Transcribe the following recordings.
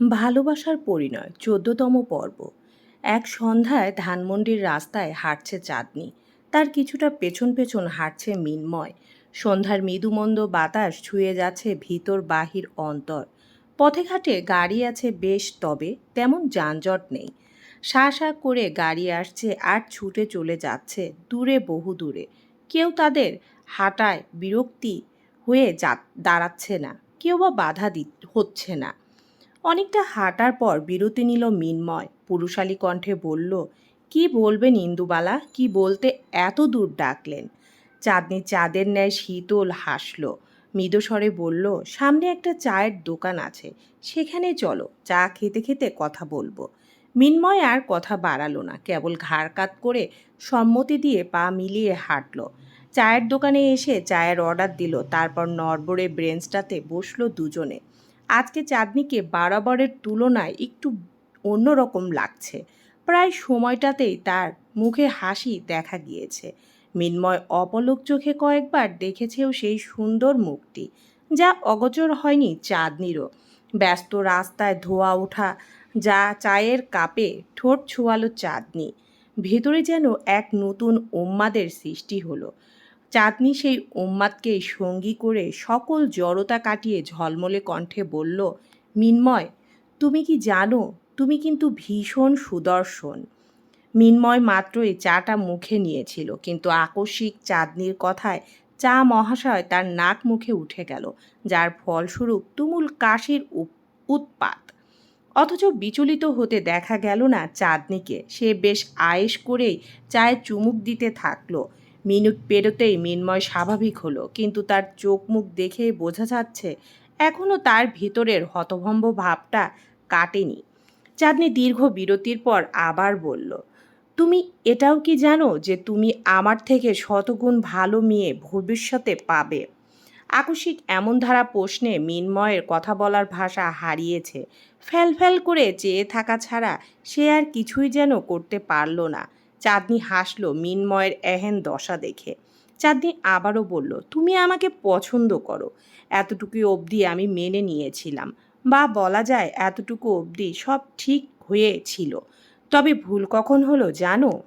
ভালোবাসার পরিণয়, চোদ্দতম পর্ব। এক সন্ধ্যায় ধানমন্ডির রাস্তায় হাঁটছে চাঁদনি। তার কিছুটা পেছন পেছন হাঁটছে মিনময়। সন্ধ্যার মৃদুমন্দ বাতাস ছুঁয়ে যাচ্ছে ভিতর বাহির অন্তর। পথে ঘাটে গাড়ি আছে বেশ তবে, তেমন যানজট নেই। শা শা করে গাড়ি আসছে আর ছুটে চলে যাচ্ছে দূরে বহু দূরে। কেউ তাদের হাঁটায় বিরক্তি হয়ে যা, দাঁড়াচ্ছে না। কেউ বা বাধা দি হচ্ছে না। অনেকটা হাঁটার পর বিরতি নিল মিনময়। পুরুষালী কণ্ঠে বলল, কি বলবেন ইন্দুবালা? কি বলতে এত দূর ডাকলেন? চাঁদনি চাঁদের ন্যায় শীতল হাসল। মৃদুস্বরে বলল, সামনে একটা চায়ের দোকান আছে। সেখানে চলো, চা খেতে খেতে কথা বলব। মিনময় আর কথা বাড়ালো না, কেবল ঘাড় কাত করে সম্মতি দিয়ে পা মিলিয়ে হাঁটলো। চায়ের দোকানে এসে চায়ের অর্ডার দিল, তারপর নড়বড়ে ব্রেঞ্চটাতে বসল দুজনে। আজকে চাঁদনিকে বারাবারের তুলনায় একটু অন্যরকম লাগছে। প্রায় সময়টাতেই তার মুখে হাসি দেখা গিয়েছে। মিন্ময় অপলক চোখে কয়েকবার দেখেছেও সেই সুন্দর মুখটি, যা অগোচর হয়নি চাঁদনিরও। ব্যস্ত রাস্তায় ধোয়া ওঠা, যা চায়ের কাপে ঠোঁট ছোয়ালো চাঁদনি। ভেতরে যেন এক নতুন উম্মাদের সৃষ্টি হলো। চাঁদনি সেই উম্মাদকেই সঙ্গী করে সকল জড়তা কাটিয়ে ঝলমলে কণ্ঠে বলল, মিন্ময়, তুমি কি জানো, তুমি কিন্তু ভীষণ সুদর্শন। মিন্ময় মাত্রই চাটা মুখে নিয়েছিল, কিন্তু আকস্মিক চাঁদনির কথায় চা মহাশয় তার নাক মুখে উঠে গেল, যার ফলস্বরূপ তুমুল কাশির উৎপাত। অথচ বিচলিত হতে দেখা গেল না চাঁদনিকে, সে বেশ আয়েশ করেই চায়ে চুমুক দিতে থাকল মিনিট পেরোতেই মিনময় স্বাভাবিক হলো, কিন্তু তার চোখ মুখ দেখে বোঝা যাচ্ছে এখনও তার ভিতরের হতভম্ব ভাবটা কাটেনি। চাঁদনি দীর্ঘ বিরতির পর আবার বলল, তুমি এটাও কি জানো যে তুমি আমার থেকে শতগুণ ভালো মেয়ে ভবিষ্যতে পাবে? আকস্মিক এমন ধারা প্রশ্নে মিনময়ের কথা বলার ভাষা হারিয়েছে। ফ্যাল ফ্যাল করে চেয়ে থাকা ছাড়া সে আর কিছুই যেন করতে পারল না। চাঁদনি হাসল মিনময়ের এহেন দশা দেখে। চাঁদনি আবারও বলল, তুমি আমাকে পছন্দ করো। এতটুকু অবধি আমি মেনে নিয়েছিলাম। বা বলা যায় এতটুকু অবধি সব ঠিক হয়েছিল তবে ভুল কখন হলো জানো?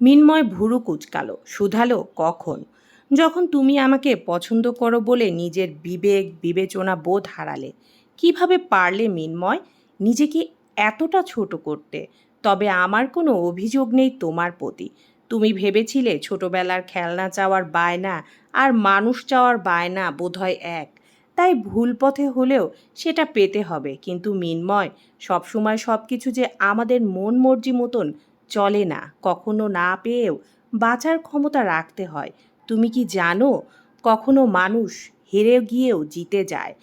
মিন্ময় ভুরু কুচকালো শুধালো কখন? যখন তুমি আমাকে পছন্দ করো বলে নিজের বিবেক, বিবেচনা বোধ হারালে, কীভাবে পারলে মিন্ময়? নিজেকে এতটা ছোট করতে তবে আমার কোনো অভিযোগ নেই তোমার প্রতি। তুমি ভেবেছিলে ছোটবেলার খেলনা চাওয়ার বায়না আর মানুষ চাওয়ার বায়না বোধহয় এক। তাই ভুল পথে হলেও সেটা পেতে হবে। কিন্তু মিনময়, সবসময় সব কিছু যে আমাদের মন মর্জি মতন চলে না, কখনো না পেয়েও বাঁচার ক্ষমতা রাখতে হয়। তুমি কি জানো, কখনো মানুষ হেরে গিয়েও জিতে যায়।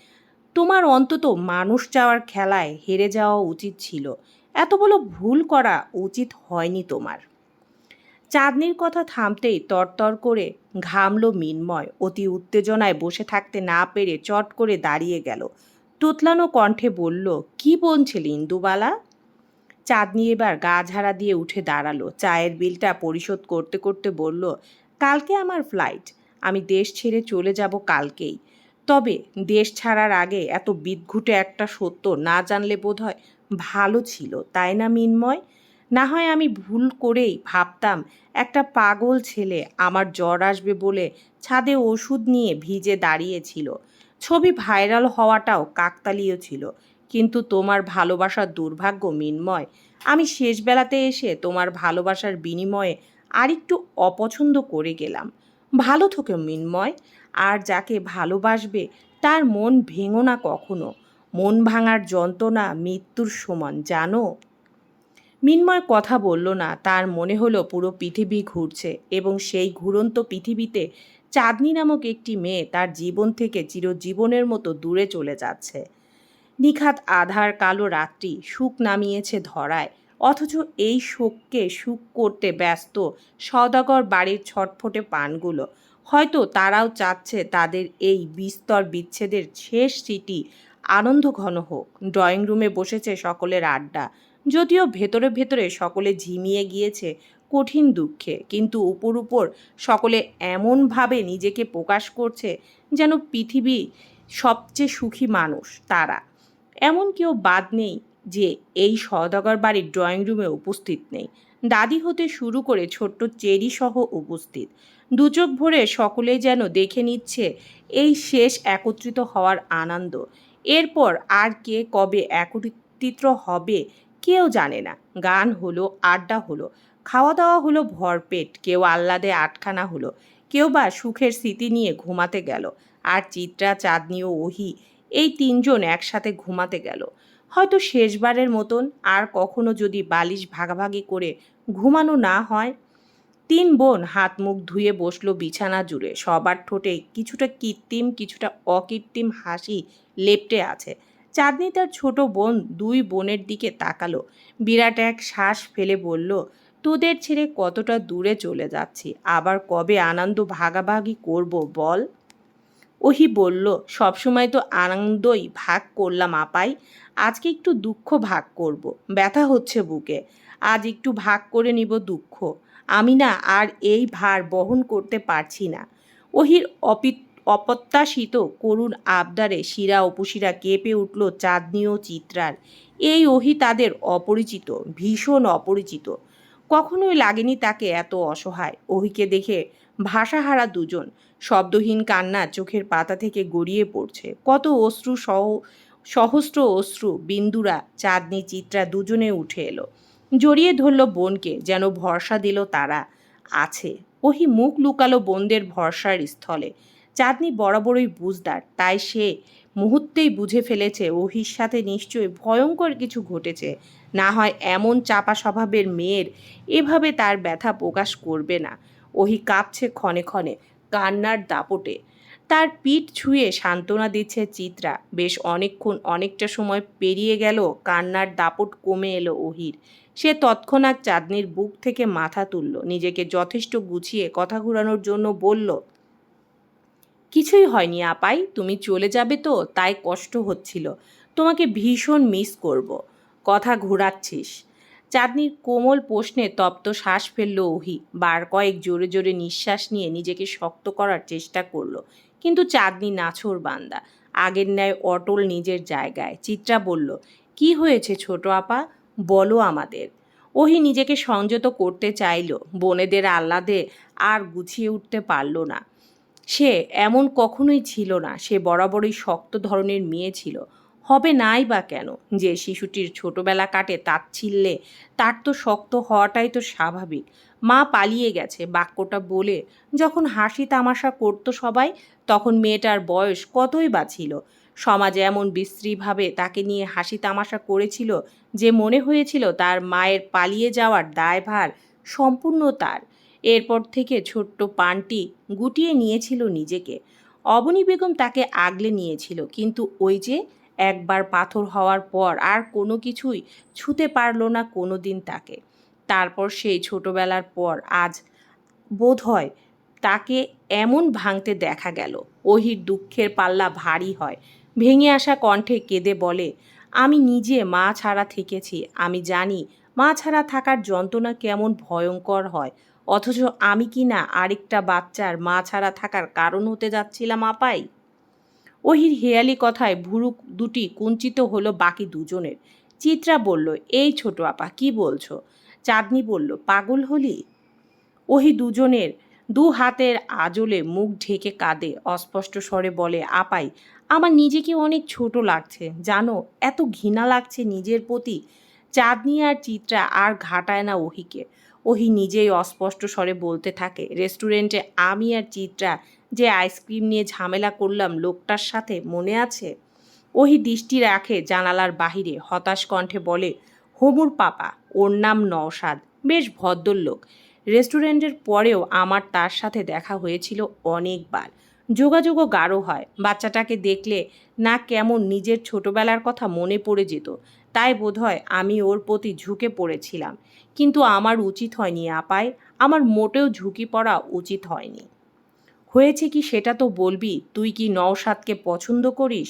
তোমার অন্তত মানুষ চাওয়ার খেলায় হেরে যাওয়া উচিত ছিল। এত বড় ভুল করা উচিত হয়নি তোমার। চাঁদনির কথা থামতেই তরতর করে ঘামলো মিন্ময়। অতি উত্তেজনায় বসে থাকতে না পেরে চট করে দাঁড়িয়ে গেল। তুতলানো কণ্ঠে বলল, কি বলছিল ইন্দুবালা চাঁদনি এবার গা ঝাড়া দিয়ে উঠে দাঁড়াল। চায়ের বিলটা পরিশোধ করতে করতে বলল, কালকে আমার ফ্লাইট। আমি দেশ ছেড়ে চলে যাব কালকেই। তবে দেশ ছাড়ার আগে এত বিদঘুটে একটা সত্য না জানলে বোধহয় ভালো ছিল, তাই না মিন্ময়? না হয় আমি ভুল করেই ভাবতাম, একটা পাগল ছেলে আমার জ্বর আসবে বলে ছাদে ওষুধ নিয়ে ভিজে দাঁড়িয়েছিল। ছবি ভাইরাল হওয়াটাও কাকতালীয় ছিল। কিন্তু তোমার ভালোবাসার দুর্ভাগ্য মিন্ময়। আমি শেষবেলাতে এসে তোমার ভালোবাসার বিনিময়ে আরেকটু অপছন্দ করে গেলাম। ভালো থেকে মিন্ময়, আর যাকে ভালোবাসবে তার মন ভেঙো না কখনো। মন ভাঙার যন্ত্রণা মৃত্যুর সমান, জানো? মিন্ময় কথা বলল না, তার মনে হলো পুরো পৃথিবী ঘুরছে এবং সেই ঘুরন্ত পৃথিবীতে চাঁদনি নামক একটি মেয়ে তার জীবন থেকে চিরজীবনের মতো দূরে চলে যাচ্ছে। নিখাত আধার কালো রাত্রি সুখ নামিয়েছে ধরায়, অথচ এই শোককে সুখ করতে ব্যস্ত সদাগর বাড়ির ছটফটে পানগুলো। হয়তো তারাও চাচ্ছে তাদের এই বিস্তর বিচ্ছেদের শেষ স্মৃতি আনন্দ ঘন হোক। ড্রয়িং রুমে বসেছে সকলের আড্ডা। যদিও ভেতরে ভেতরে সকলে ঝিমিয়ে গিয়েছে কঠিন দুঃখে, কিন্তু উপর উপর সকলে এমনভাবে নিজেকে প্রকাশ করছে যেন পৃথিবী সবচেয়ে সুখী মানুষ তারা। এমন কেউ বাদ নেই যে এই সওদাগর বাড়ির ড্রয়িং রুমে উপস্থিত নেই। দাদি হতে শুরু করে ছোট্ট চেরি সহ উপস্থিত। দুচোখ ভরে সকলে যেন দেখে নিচ্ছে এই শেষ একত্রিত হওয়ার আনন্দ। এরপর আর কে কবে একত্রিত হবে কেউ জানে না। গান হলো, আড্ডা হলো খাওয়া দাওয়া হলো, ভরপেট, কেউ আহ্লাদে আটখানা হলো, কেউ বা সুখের স্মৃতি নিয়ে ঘুমাতে গেল, আর চিত্রা, চাঁদনি ও ওহি এই তিনজন একসাথে ঘুমাতে গেল। হয়তো শেষবারের মতন আর কখনো যদি বালিশ ভাগাভাগি করে ঘুমানো না হয়। তিন বোন হাত মুখ ধুয়ে বসল বিছানা জুড়ে। সবার ঠোঁটে কিছুটা কৃত্রিম, কিছুটা অকৃত্রিম হাসি লেপ্টে আছে। চাঁদনি তার ছোট বোন দুই বোনের দিকে তাকালো। বিরাট এক শ্বাস ফেলে বলল, তোদের ছেড়ে কতটা দূরে চলে যাচ্ছি? আবার কবে আনন্দ ভাগাভাগি করব বল? ওহি বলল, সবসময় তো আনন্দই ভাগ করলাম আপাই। আজকে একটু দুঃখ ভাগ করব। ব্যথা হচ্ছে বুকে। আজ একটু ভাগ করে নিব দুঃখ। আমি না আর এই ভার বহন করতে পারছি না। ওহির অপি অপ্রত্যাশিত করুণ আবদারে শিরা উপশিরা কেঁপে উঠল চাঁদনি ও চিত্রার। এই ওহি তাদের অপরিচিত, ভীষণ অপরিচিত। কখনোই লাগেনি তাকে এত অসহায়। ওহিকে দেখে ভাষাহারা দুজন, শব্দহীন কান্না চোখের পাতা থেকে গড়িয়ে পড়ছে। কত অশ্রু সহ, সহস্র অশ্রু বিন্দুরা চাঁদনি চিত্রা দুজনে উঠে এলো। জড়িয়ে ধরল বোনকে, যেন ভরসা দিল তারা আছে। ওহি মুখ লুকালো বোনদের ভরসার স্থলে। চাঁদনি বরাবরই বুঝদার, তাই সে মুহূর্তেই বুঝে ফেলেছে ওহির সাথে নিশ্চয়ই ভয়ঙ্কর কিছু ঘটেছে। না হয় এমন চাপা স্বভাবের মেয়ের এভাবে তার ব্যথা প্রকাশ করবে না। ওহি কাঁপছে ক্ষণে ক্ষণে কান্নার দাপটে। তার পিঠ ছুঁয়ে সান্ত্বনা দিচ্ছে চিত্রা। বেশ অনেকক্ষণ অনেকটা সময় পেরিয়ে গেল, কান্নার দাপট কমে এলো ওহির সে তৎক্ষণাৎ চাঁদনির বুক থেকে মাথা তুলল। নিজেকে যথেষ্ট গুছিয়ে কথা ঘুরানোর জন্য বলল কিছুই হয়নি, আপাই। তুমি চলে যাবে তো, তাই কষ্ট হচ্ছিল। তোমাকে ভীষণ মিস করব। কথা ঘোরাচ্ছিস। চাঁদনির কোমল প্রশ্নে তপ্ত শ্বাস ফেলল ওহি। বার কয়েক জোরে জোরে নিঃশ্বাস নিয়ে নিজেকে শক্ত করার চেষ্টা করল। কিন্তু চাঁদনি নাছোড় বান্দা। আগের ন্যায় অটল নিজের জায়গায়। চিত্রা বলল, কি হয়েছে ছোট আপা? বলো আমাদের। ওহি নিজেকে সংযত করতে চাইল। বোনেদের আহ্লাদে আর গুছিয়ে উঠতে পারল না। সে এমন কখনোই ছিল না, সে বরাবরই শক্ত ধরনের মেয়ে ছিল। হবে নাই বা কেন? যে শিশুটির ছোটবেলা কাটে তাচ্ছিল্যে তার তো শক্ত হওয়াটাই তো স্বাভাবিক। মা পালিয়ে গেছে, বাক্যটা বলে যখন হাসি তামাশা করতো সবাই, তখন মেয়েটার বয়স কতই বা ছিল? সমাজে এমন বিশ্রীভাবে তাকে নিয়ে হাসি তামাশা করেছিল যে মনে হয়েছিল তার মায়ের পালিয়ে যাওয়ার দায়ভার সম্পূর্ণ তার। এরপর থেকে ছোট্ট পানটি গুটিয়ে নিয়েছিল নিজেকে। অবনী বেগম তাকে আগলে নিয়েছিল, কিন্তু ওই যে একবার পাথর হওয়ার পর আর কোনো কিছুই ছুতে পারল না কোনো দিন তাকে। তারপর সেই ছোটবেলার পর আজ বোধ হয় তাকে এমন ভাঙতে দেখা গেল। ওহির দুঃখের পাল্লা ভারী হয়, ভেঙে আসা কণ্ঠে কেঁদে বলে, আমি নিজে মা ছাড়া থেকেছি। আমি জানি মা ছাড়া থাকার যন্ত্রণা কেমন ভয়ঙ্কর হয়। অথচ আমি কি না আরেকটা বাচ্চার মা ছাড়া থাকার কারণ হতে যাচ্ছিলাম আপাই? ওহির হেয়ালি কথায় ভুরুক দুটি কুঞ্চিত হলো বাকি দুজনের। চিত্রা বলল, এই ছোট আপা, কি বলছো? চাঁদনি বলল, পাগল হলি? ওহি দুজনের দু হাতের আজলে মুখ ঢেকে কাঁদে। অস্পষ্ট স্বরে বলে, আপাই, আমার নিজেকে অনেক ছোট লাগছে। জানো, এত ঘৃণা লাগছে নিজের প্রতি। চাঁদনি আর চিত্রা আর ঘাটায় না ওহিকে ওহি নিজেই অস্পষ্ট স্বরে বলতে থাকে, রেস্টুরেন্টে আমি আর চিত্রা যে আইসক্রিম নিয়ে ঝামেলা করলাম লোকটার সাথে মনে আছে? ওহি দৃষ্টি রাখে জানালার বাহিরে, হতাশ কণ্ঠে বলে, হমুর পাপা, ওর নাম নওশাদ, বেশ ভদ্রলোক। রেস্টুরেন্টের পরেও আমার তার সাথে দেখা হয়েছিল অনেকবার। যোগাযোগও গাঢ় হয়, বাচ্চাটাকে দেখলে না কেমন নিজের ছোটবেলার কথা মনে পড়ে যেত। তাই বোধহয় আমি ওর প্রতি ঝুঁকে পড়েছিলাম। কিন্তু আমার উচিত হয়নি আপায় আমার মোটেও ঝুঁকি পড়া উচিত হয়নি। হয়েছে কি সেটা তো বলবি, তুই কি নওশাদকে পছন্দ করিস?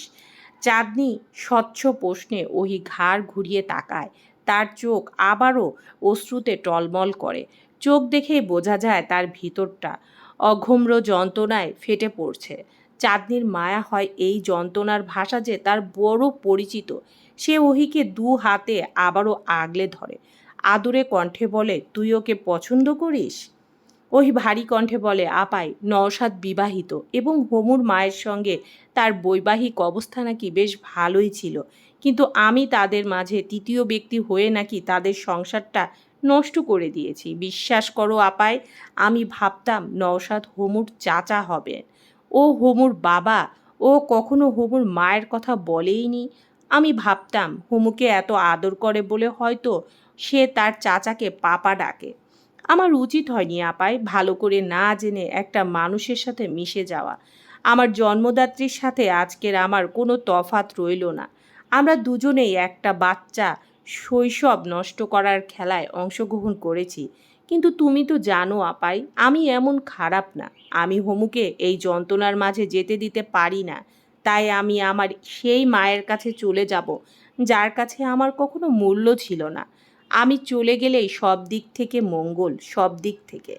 চাঁদনি স্বচ্ছ প্রশ্নে ওহি ঘাড় ঘুরিয়ে তাকায়। তার চোখ আবারও অশ্রুতে টলমল করে। চোখ দেখেই বোঝা যায় তার ভিতরটা অঘম্র যন্ত্রণায় ফেটে পড়ছে। চাঁদনির মায়া হয় এই যন্ত্রণার ভাষা যে তার বড় পরিচিত। সে ওহিকে দু হাতে আবারও আগলে ধরে। আদরে কণ্ঠে বলে, তুই ওকে পছন্দ করিস? ওহি ভারী কণ্ঠে বলে, আপাই, নওশাদ বিবাহিত এবং হোমুর মায়ের সঙ্গে তার বৈবাহিক অবস্থা নাকি বেশ ভালোই ছিল। কিন্তু আমি তাদের মাঝে তৃতীয় ব্যক্তি হয়ে নাকি তাদের সংসারটা নষ্ট করে দিয়েছি। বিশ্বাস করো আপায় আমি ভাবতাম নওশাদ হোমুর চাচা হবেন। ও হোমুর বাবা, ও কখনো হোমুর মায়ের কথা বলেইনি। আমি ভাবতাম, হুমুকে এত আদর করে বলে হয়তো সে তার চাচাকে পাপা ডাকে। আমার উচিত হয়নি আপায় ভালো করে না জেনে একটা মানুষের সাথে মিশে যাওয়া। আমার জন্মদাত্রীর সাথে আজকের আমার কোনো তফাত রইল না। আমরা দুজনেই একটা বাচ্চা শৈশব নষ্ট করার খেলায় অংশগ্রহণ করেছি। কিন্তু তুমি তো জানো আপাই আমি এমন খারাপ না। আমি হোমুকে এই যন্ত্রণার মাঝে যেতে দিতে পারি না। তাই আমি আমার সেই মায়ের কাছে চলে যাব, যার কাছে আমার কখনো মূল্য ছিল না। আমি চলে গেলেই সব দিক থেকে মঙ্গল, সব দিক থেকে।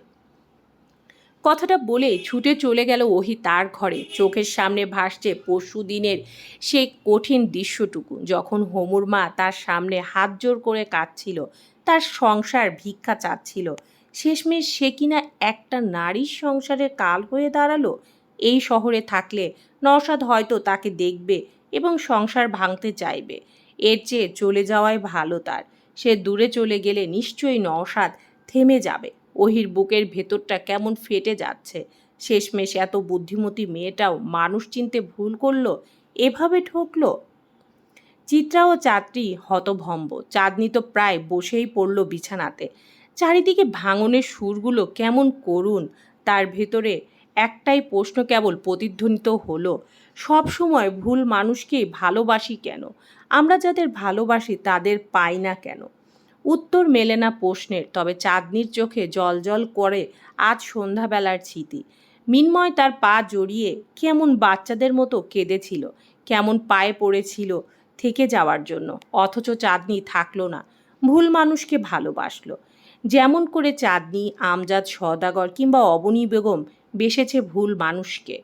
কথাটা বলে ছুটে চলে গেল ওহি তার ঘরে। চোখের সামনে ভাসছে পরশু দিনের সেই কঠিন দৃশ্যটুকু, যখন হোমুর মা তার সামনে হাত জোর করে কাঁদছিল, তার সংসার ভিক্ষা চাচ্ছিল। শেষমেশ সে কিনা একটা নারীর সংসারের কাল হয়ে দাঁড়াল? এই শহরে থাকলে নওশাদ হয়তো তাকে দেখবে এবং সংসার ভাঙতে চাইবে। এর চেয়ে চলে যাওয়াই ভালো তার। সে দূরে চলে গেলে নিশ্চয়ই নওশাদ থেমে যাবে। ওহির বুকের ভেতরটা কেমন ফেটে যাচ্ছে। শেষমেশ এত বুদ্ধিমতী মেয়েটাও মানুষ চিনতে ভুল করল, এভাবে ঠকলো? চিত্রা ও চাঁদনি হতভম্ব। চাঁদনি তো প্রায় বসেই পড়ল বিছানাতে। চারিদিকে ভাঙনের সুরগুলো কেমন করুণ, তার ভেতরে একটাই প্রশ্ন কেবল প্রতিধ্বনিত হলো, সব সময় ভুল মানুষকেই ভালোবাসি কেন? আমরা যাদের ভালোবাসি তাদের পাই না কেন? উত্তর মেলে না প্রশ্নের, তবে চাঁদনির চোখে জল জল করে আজ সন্ধ্যাবেলার স্মৃতি। মিনময় তার পা জড়িয়ে কেমন বাচ্চাদের মতো কেঁদেছিল, কেমন পায়ে পড়েছিল থেকে যাওয়ার জন্য, অথচ চাঁদনি থাকল না, ভুল মানুষকে ভালোবাসলো। যেমন করে চাঁদনি, আমজাদ সদাগর কিংবা অবনী বেগম বেসেছে ভুল মানুষকে।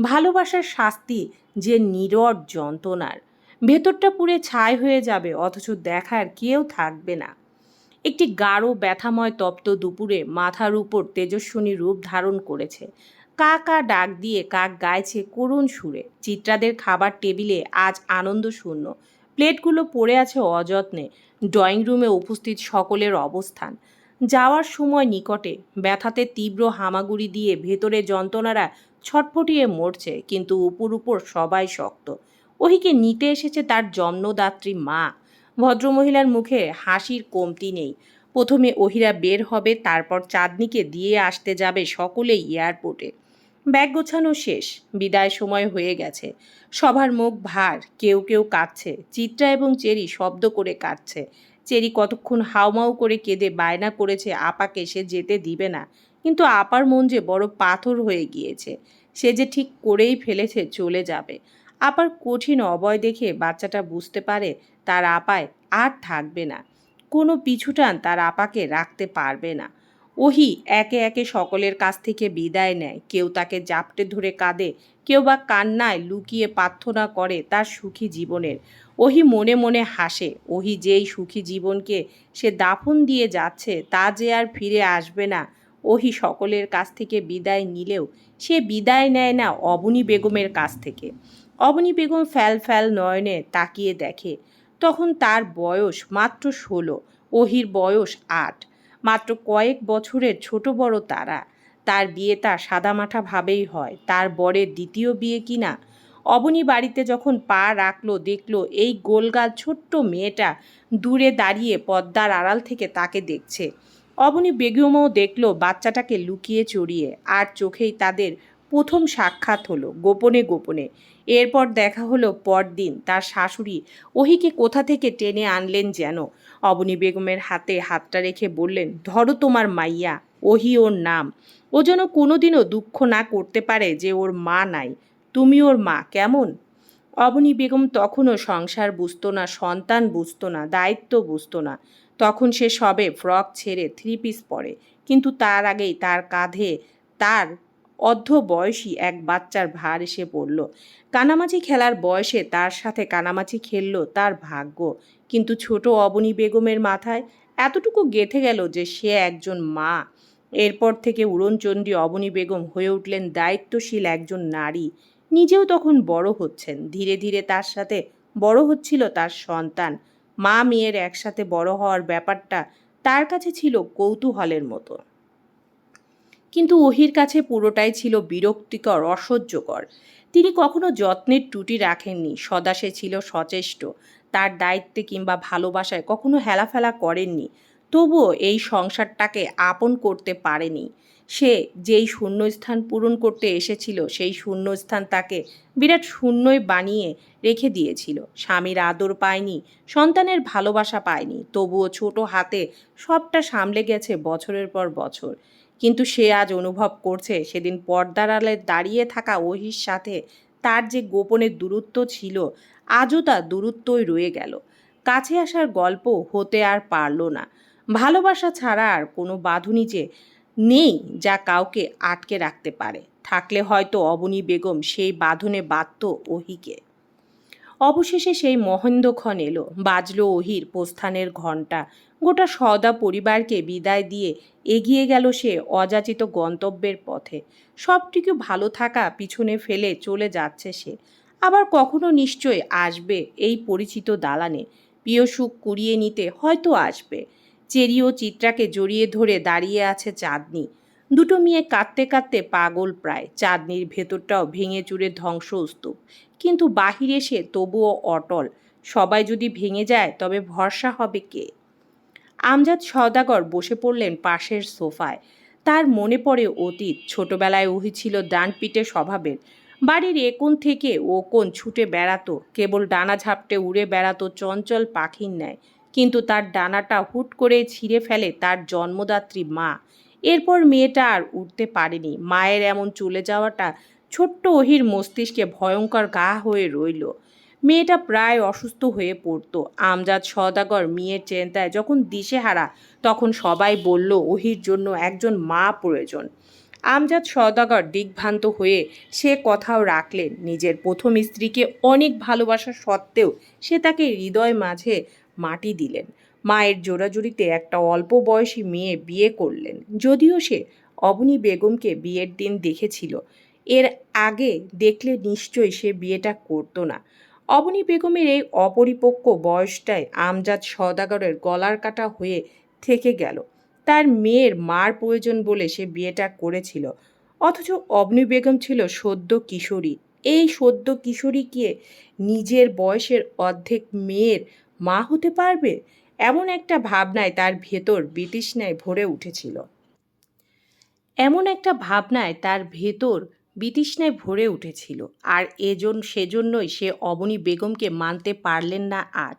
ভালোবাসার শাস্তি যে নিরট যন্ত্রণার। ভেতরটা পুড়ে ছাই হয়ে যাবে, অথচ দেখার কেউ থাকবে না। একটি গাঢ় ব্যথাময় তপ্ত দুপুরে মাথার উপর তেজস্বিনী রূপ ধারণ করেছে। কা কা ডাক দিয়ে কাক গাইছে করুণ সুরে। চিত্রাদের খাবার টেবিলে আজ আনন্দ শূন্য। প্লেটগুলো পড়ে আছে অযত্নে। ড্রয়িং রুমে উপস্থিত সকলের অবস্থান। যাওয়ার সময় নিকটে। ব্যথাতে তীব্র হামাগুড়ি দিয়ে ভেতরে যন্ত্রণারা ছটফটিয়ে মরছে, কিন্তু উপর উপর সবাই শক্ত। ওহিকে নিতে এসেছে তার জন্মদাত্রী মা। ভদ্রমহিলার মুখে হাসির কমতি নেই। প্রথমে ওহিরা বের হবে, তারপর চাঁদনিকে দিয়ে আসতে যাবে সকলেই এয়ারপোর্টে। ব্যাগ গোছানো শেষ, বিদায় সময় হয়ে গেছে। সবার মুখ ভার, কেউ কেউ কাঁদছে, চিত্রা এবং চেরি শব্দ করে কাঁদছে। চেরি কতক্ষণ হাউমাউ করে কেঁদে বায়না করেছে আপাকে, সে যেতে দিবে না। কিন্তু আপার মন যে বড় পাথর হয়ে গিয়েছে, সে যে ঠিক করেই ফেলেছে, চলে যাবে। আপার কঠিন অবয় দেখে বাচ্চাটা বুঝতে পারে, তার আপায় আর থাকবে না। কোনো পিছুটান তার আপাকে রাখতে পারবে না। ওহি একে একে সকলের কাছ থেকে বিদায় নেয়। কেউ তাকে জাপটে ধরে কাঁদে, কেউ বা কান্নায় লুকিয়ে প্রার্থনা করে তার সুখী জীবনের। ওহি মনে মনে হাসে, ওহি যেই সুখী জীবনকে সে দাফন দিয়ে যাচ্ছে, তা যে আর ফিরে আসবে না। ওহি সকলের কাছ থেকে বিদায় নিলেও সে বিদায় নেয় না অবনী বেগমের কাছ থেকে। অবনী বেগম ফ্যাল ফ্যাল নয়নে তাকিয়ে দেখে, তখন তার বয়স মাত্র ষোলো, ওহির বয়স আট। মাত্র কয়েক বছরের ছোট বড় তারা। তার বিয়ে বিয়েটা সাদামাঠা ভাবেই হয়। তার বরের দ্বিতীয় বিয়ে কিনা অবনী বাড়িতে যখন পা রাখল, দেখল এই গোলগাল ছোট্ট মেয়েটা দূরে দাঁড়িয়ে পদ্মার আড়াল থেকে তাকে দেখছে। অবনী বেগমও দেখল বাচ্চাটাকে লুকিয়ে চড়িয়ে। আর চোখেই তাদের প্রথম সাক্ষাৎ হলো, গোপনে গোপনে। এরপর দেখা হলো পরদিন, তার শাশুড়ি ওহিকে কোথা থেকে টেনে আনলেন যেন? অবনী বেগমের হাতে হাতটা রেখে বললেন, ধরো তোমার মাইয়া, ওহি ওর নাম। ও যেন কোনোদিনও দুঃখ না করতে পারে যে ওর মা নাই। তুমি ওর মা, কেমন? অবনী বেগম তখনও সংসার বুঝত না, সন্তান বুঝত না, দায়িত্ব বুঝত না। তখন সে সবে ফ্রক ছেড়ে থ্রি পিস পরে। কিন্তু তার আগেই তার কাঁধে তার অর্ধ বয়সী এক বাচ্চার ভার এসে পড়ল। কানামাছি খেলার বয়সে তার সাথে কানামাছি খেললো তার ভাগ্য। কিন্তু ছোট অবনী বেগমের মাথায় এতটুকু গেঁথে গেল যে সে একজন মা। এরপর থেকে উড়নচণ্ডী অবনী বেগম হয়ে উঠলেন দায়িত্বশীল একজন নারী। নিজেও তখন বড় হচ্ছেন। ধীরে ধীরে তার সাথে বড় হচ্ছিল তার সন্তান। মা মেয়ের একসাথে বড় হওয়ার ব্যাপারটা তার কাছে ছিল কৌতূহলের মতো। কিন্তু ওহির কাছে পুরোটাই ছিল বিরক্তিকর, অসহ্যকর। তিনি কখনো যত্নের ত্রুটি রাখেননি, সদা সে ছিল সচেষ্ট। তার দায়িত্বে কিংবা ভালোবাসায় কখনো হেলাফেলা করেননি, তবুও এই সংসারটাকে আপন করতে পারেনি। সে যেই শূন্যস্থান পূরণ করতে এসেছিল, সেই শূন্যস্থান তাকে বিরাট শূন্যই বানিয়ে রেখে দিয়েছিল। স্বামীর আদর পায়নি, সন্তানের ভালোবাসা পায়নি, তবুও ছোট হাতে সবটা সামলে গেছে বছরের পর বছর। কিন্তু সে আজ অনুভব করছে সেদিন পর্দার আলে দাঁড়িয়ে থাকা ওহির সাথে তার যে গোপনের দূরত্ব ছিল, আজও তা দূরত্বই রয়ে গেল। কাছে আসার গল্প হতে আর পারল না। ভালোবাসা ছাড়া আর কোনো বাঁধুনি যে নেই যা কাউকে আটকে রাখতে পারে। থাকলে হয়তো অবনী বেগম সেই বাঁধনে বাঁধত ওহিকে। অবশেষে সেই মহেন্দ্রক্ষণ এলো, বাজলো ওহির প্রস্থানের ঘণ্টা। গোটা সদা পরিবারকে বিদায় দিয়ে এগিয়ে গেল সে অযাচিত গন্তব্যের পথে। সবটিকে ভালো থাকা পিছনে ফেলে চলে যাচ্ছে সে। আবার কখনো নিশ্চয় আসবে এই পরিচিত দালানে। প্রিয় সুখ কুড়িয়ে নিতে হয়তো আসবে। চেরি ও চিত্রাকে জড়িয়ে ধরে দাঁড়িয়ে আছে চাঁদনি। দুটো মেয়ে কাঁদতে কাঁদতে পাগল প্রায়। চাঁদনির ভেতরটাও ভেঙে চুরে ধ্বংসস্তূপ। কিন্তু বাহিরে সে তবুও অটল। সবাই যদি ভেঙে যায়, তবে ভরসা হবে কে? আমজাদ সওদাগর বসে পড়লেন পাশের সোফায়। তার মনে পড়ে অতীত। ছোটবেলায় ওহি ছিল ডান স্বভাবের। বাড়ির একোণ থেকে ও কোণ ছুটে বেড়াতো। কেবল ডানা ঝাপটে উড়ে বেড়াতো চঞ্চল পাখির ন্যায়। কিন্তু তার ডানাটা হুট করে ছিঁড়ে ফেলে তার জন্মদাত্রী মা। এরপর মেয়েটা আর উঠতে পারেনি। মায়ের এমন চলে যাওয়াটা ছোট্ট ওহির মস্তিষ্কে ভয়ঙ্কর গা হয়ে রইল। মেয়েটা প্রায় অসুস্থ হয়ে পড়তো। আমজাদ সদাগর মেয়ের চিন্তায় যখন দিশেহারা, তখন সবাই বলল, ওহির জন্য একজন মা প্রয়োজন। আমজাদ সদাগর দিগ্ভ্রান্ত হয়ে সে কথাও রাখলেন। নিজের প্রথম স্ত্রীকে অনেক ভালোবাসা সত্ত্বেও সে তাকে হৃদয় মাঝে মাটি দিলেন। মায়ের জোড়াজুড়িতে একটা অল্প বয়সী মেয়ে বিয়ে করলেন। যদিও সে অবনী বেগমকে বিয়ের দিন দেখেছিল। এর আগে দেখলে নিশ্চয়ই সে বিয়েটা করতো না। অবনী বেগমের এই অপরিপক্ক বয়সটায় আমজাদ সদাগরের গলার কাটা হয়ে থেকে গেল। তার মেয়ের মার প্রয়োজন বলে সে বিয়েটা করেছিল। অথচ অবনী বেগম ছিল সদ্য কিশোরী। এই সদ্য কিশোরীকে নিজের বয়সের অর্ধেক মেয়ের মা হতে পারবে? এমন একটা ভাবনায় তার ভেতর বিতৃষ্ণায় ভরে উঠেছিল। এমন একটা ভাবনায় তার ভেতর বিতৃষ্ণায় ভরে উঠেছিল। আর এজন সেজন্যই সে অবনী বেগমকে মানতে পারলেন না আর।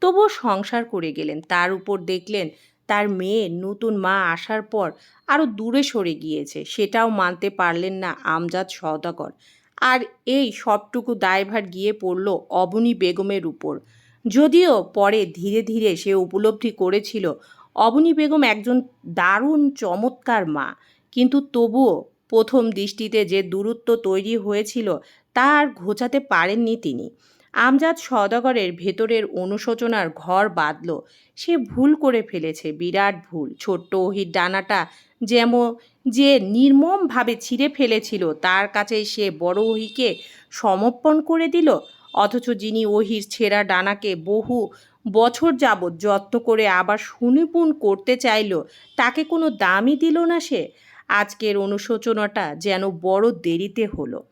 তবুও সংসার করে গেলেন। তার উপর দেখলেন তার মেয়ে নতুন মা আসার পর আরও দূরে সরে গিয়েছে। সেটাও মানতে পারলেন না আমজাদ সওদাগর। আর এই সবটুকু দায়ভার গিয়ে পড়ল অবনী বেগমের উপর। যদিও পরে ধীরে ধীরে সে উপলব্ধি করেছিল, অবনী বেগম একজন দারুণ চমৎকার মা। কিন্তু তবুও প্রথম দৃষ্টিতে যে দূরত্ব তৈরি হয়েছিল, তা আর ঘোচাতে পারেননি তিনি। আমজাদ সওদাগরের ভেতরের অনুশোচনার ঘর বাঁধল। সে ভুল করে ফেলেছে, বিরাট ভুল। ছোট্ট ওহির ডানাটা যেমন, যে নির্মমভাবে ছিঁড়ে ফেলেছিল, তার কাছে সে বড় ওহিকে সমর্পণ করে দিল, অথচ যিনি ওহির ছেঁড়া ডানাকে বহু বছর যাবৎ যত্ন করে আবার সুনিপুণ করতে চাইল, তাকে কোনো দামই দিল না সে। আজকের অনুশোচনাটা যেন বড় দেরিতে হলো।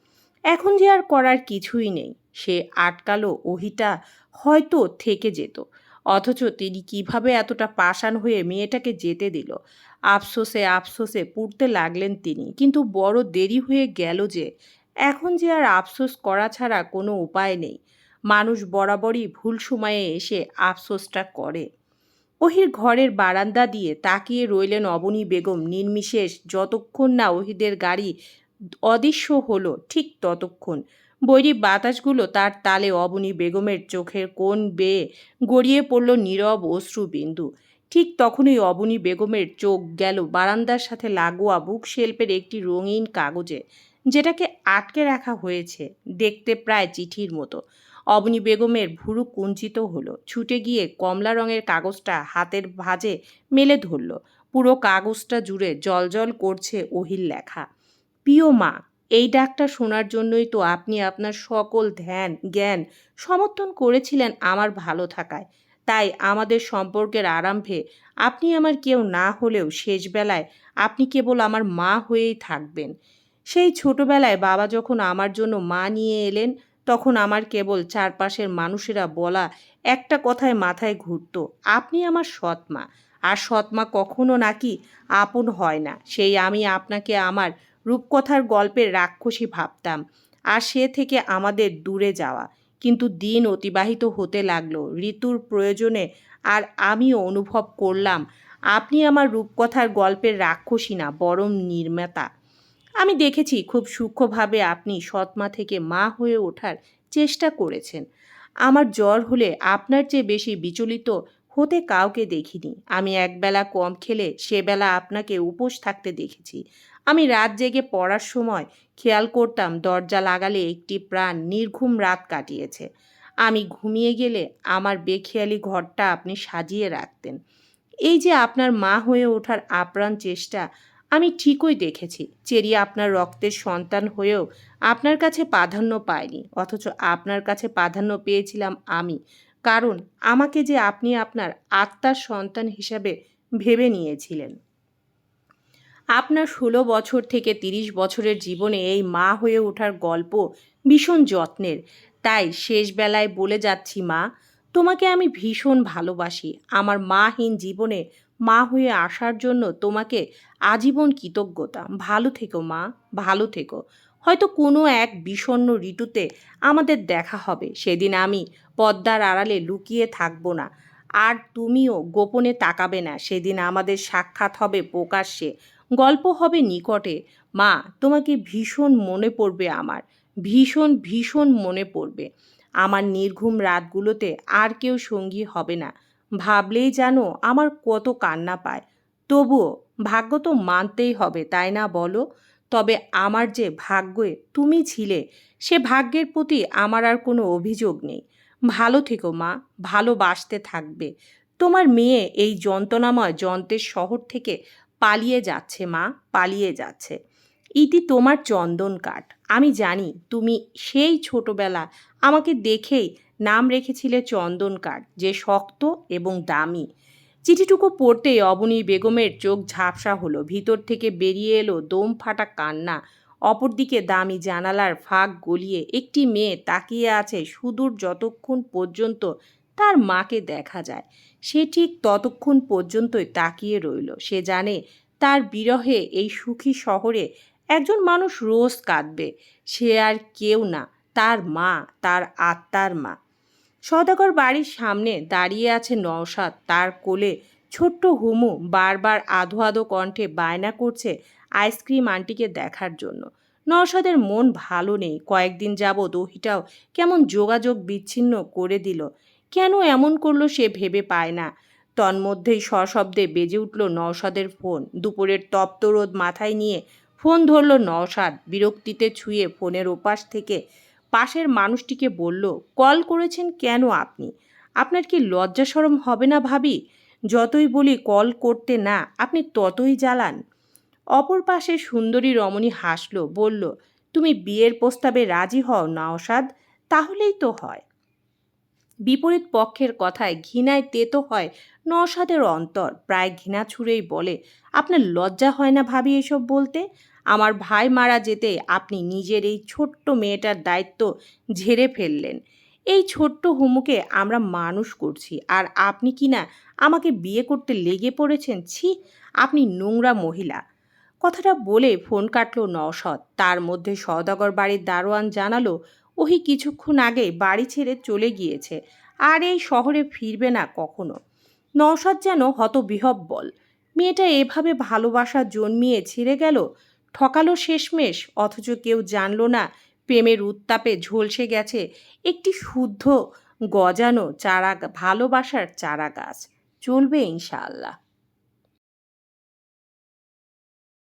এখন যে আর করার কিছুই নেই। সে আটকালো ওহিটা হয়তো থেকে যেত। অথচ তিনি কীভাবে এতটা পাষাণ হয়ে মেয়েটাকে যেতে দিল? আফসোসে আফসোসে পুড়তে লাগলেন তিনি। কিন্তু বড় দেরি হয়ে গেল যে, এখন যে আর আফসোস করা ছাড়া কোনো উপায় নেই। মানুষ বরাবরই ভুল সময়ে এসে আফসোসটা করে। ওহির ঘরের বারান্দা দিয়ে তাকিয়ে রইলেন অবনী বেগম। নির্মিশেষ যতক্ষণ না ওহিদের গাড়ি অদৃশ্য হলো, ঠিক ততক্ষণ। বৈরী বাতাসগুলো তার তালে অবনী বেগমের চোখের কোণ বেয়ে গড়িয়ে পড়ল নীরব অশ্রু বিন্দু ঠিক তখনই অবনী বেগমের চোখ গেল বারান্দার সাথে লাগোয়া বুক শেল্পের একটি রঙিন কাগজে, যেটাকে আটকে রাখা হয়েছে, দেখতে প্রায় চিঠির মতো। অবনী বেগমের ভুরু কুঞ্চিত হলো। ছুটে গিয়ে কমলা রঙের কাগজটা হাতের ভাঁজে মেলে ধরল। পুরো কাগজটা জুড়ে জলজল করছে ওহির লেখা। প্রিয় মা, এই ডাকটা শোনার জন্যই তো আপনি আপনার সকল ধ্যান, জ্ঞান সমর্থন করেছিলেন আমার ভালো থাকায়। তাই আমাদের সম্পর্কের আরম্ভে আপনি আমার কেউ না হলেও শেষবেলায় আপনি কেবল আমার মা হয়েই থাকবেন। সেই ছোটবেলায় বাবা যখন আমার জন্য মা নিয়ে এলেন তখন আমার কেবল চারপাশের মানুষেরা বলা একটা কথায় মাথায় ঘুরত, আপনি আমার সৎমা। আর সৎ মা কখনো নাকি আপন হয় না। সেই আমি আপনাকে আমার রূপকথার গল্পের রাক্ষসী ভাবতাম। আর সে থেকে আমাদের দূরে যাওয়া। কিন্তু দিন অতিবাহিত হতে লাগল। ঋতুর প্রয়োজনে আর আমিও অনুভব করলাম, আপনি আমার রূপকথার গল্পের রাক্ষসী না, বরং নির্মাতা। আমি দেখেছি খুব সূক্ষ্মভাবে আপনি সৎমা থেকে মা হয়ে ওঠার চেষ্টা করেছেন। আমার জ্বর হলে আপনার চেয়ে বেশি বিচলিত হতে কাউকে দেখিনি। আমি একবেলা কম খেলে সেবেলা আপনাকে উপোস থাকতে দেখেছি। আমি রাত জেগে পড়ার সময় খেয়াল করতাম দরজা লাগালে একটি প্রাণ নির্ঘুম রাত কাটিয়েছে। আমি ঘুমিয়ে গেলে আমার বেখেয়ালি ঘরটা আপনি সাজিয়ে রাখতেন। এই যে আপনার মা হয়ে ওঠার আপ্রাণ চেষ্টা আমি ঠিকই দেখেছি চেরি আপনার রক্তের সন্তান হয়েও আপনার কাছে প্রাধান্য পায়নি, অথচ আপনার কাছে প্রাধান্য পেয়েছিলাম আমি। কারণ আমাকে যে আপনি আপনার আত্মার সন্তান হিসাবে ভেবে নিয়েছিলেন। আপনার ষোলো বছর থেকে তিরিশ বছরের জীবনে এই মা হয়ে ওঠার গল্প ভীষণ যত্নের। তাই শেষ বেলায় বলে যাচ্ছি, মা, তোমাকে আমি ভীষণ ভালোবাসি। আমার মাহীন জীবনে মা হয়ে আসার জন্য তোমাকে আজীবন কৃতজ্ঞতা। ভালো থেকো মা, ভালো থেকো। হয়তো কোনো এক বিষণ্ণ ঋতুতে আমাদের দেখা হবে। সেদিন আমি পদ্মার আড়ালে লুকিয়ে থাকব না। আর তুমিও গোপনে তাকাবে না। সেদিন আমাদের সাক্ষাৎ হবে প্রকাশ্যে। গল্প হবে নিকটে। মা, তোমাকে ভীষণ মনে পড়বে আমার। ভীষণ ভীষণ মনে পড়বে। আমার নির্ঘুম রাতগুলোতে আর কেউ সঙ্গী হবে না। ভাবলেই যেন আমার কত কান্না পায়। তবুও ভাগ্য তো মানতেই হবে, তাই না বলো? তবে আমার যে ভাগ্যে তুমি ছিলে, সে ভাগ্যের প্রতি আমার আর কোনো অভিযোগ নেই। ভালো থেকো মা, ভালোবাসতে থাকবে। তোমার মেয়ে এই যন্ত্রণাময় যন্ত্রের শহর থেকে পালিয়ে যাচ্ছে মা, পালিয়ে যাচ্ছে। ইতি তোমার চন্দন কাঠ। আমি জানি তুমি সেই ছোটবেলা আমাকে দেখেই নাম রেখেছিলে চন্দন কাঠ, যে শক্ত এবং দামি। চিঠিটুকু পড়তেই অবনী বেগমের চোখ ঝাপসা হলো। ভিতর থেকে বেরিয়ে এলো দম ফাটা কান্না। অপরদিকে দামি জানালার ফাঁক গলিয়ে একটি মেয়ে তাকিয়ে আছে সুদূর যতক্ষণ পর্যন্ত তার মাকে দেখা যায়। সে ঠিক ততক্ষণ পর্যন্তই তাকিয়ে রইল। সে জানে তার বিরহে এই সুখী শহরে একজন মানুষ রোজ কাঁদবে। সে আর কেউ না, তার মা, তার আত্মার মা। সদাগর বাড়ির সামনে দাঁড়িয়ে আছে নওশাদ। তার কোলে ছোট্ট হুমু বারবার আধো আধো কণ্ঠে বায়না করছে আইসক্রিম আন্টিকে দেখার জন্য। নওশাদের মন ভালো নেই। কয়েকদিন যাবৎ ওহিটাও কেমন যোগাযোগ বিচ্ছিন্ন করে দিল। কেন এমন করল সে ভেবে পায় না। তন্মধ্যেই সশব্দে বেজে উঠল নওশাদের ফোন। দুপুরের তপ্ত রোদ মাথায় নিয়ে ফোন ধরল নওশাদ। বিরক্তিতে ছুঁয়ে ফোনের ওপাশ থেকে পাশের মানুষটিকে বলল, কল করেছেন কেন আপনি? আপনার কি লজ্জা সরম হবে না ভাবি? যতই বলি কল করতে না, আপনি ততই জ্বালান। অপর পাশে সুন্দরী রমণী হাসল, বলল, তুমি বিয়ের প্রস্তাবে রাজি হও নওশাদ তাহলেই তো হয়। বিপরীত পক্ষের কথায় ঘৃণায় তেতো হয় নওশাদের অন্তর। প্রায় ঘৃণা ছুঁড়েই বলে, আপনার লজ্জা হয় না ভাবি এসব বলতে? আমার ভাই মারা যেতে আপনি নিজের এই ছোট্ট মেয়েটার দায়িত্ব ঝেড়ে ফেললেন। এই ছোট্ট হুমুকে আমরা মানুষ করছি, আর আপনি কি না আমাকে বিয়ে করতে লেগে পড়েছেন? ছি, আপনি নোংরা মহিলা। কথাটা বলে ফোন কাটলো নওশদ। তার মধ্যে সওদাগর বাড়ির দারোয়ান জানালো, ওহি কিছুক্ষণ আগে বাড়ি ছেড়ে চলে গিয়েছে, আর এই শহরে ফিরবে না কখনো। নওশাদ যেন হতবিহব্বল মেয়েটা এভাবে ভালোবাসা জন্মিয়ে ছিঁড়ে গেল ঠকালো শেষমেশ, অথচ কেউ জানল না প্রেমের উত্তাপে ঝলসে গেছে একটি শুদ্ধ, গজানো চারা ভালোবাসার চারা গাছ চলবে ইনশাআল্লাহ।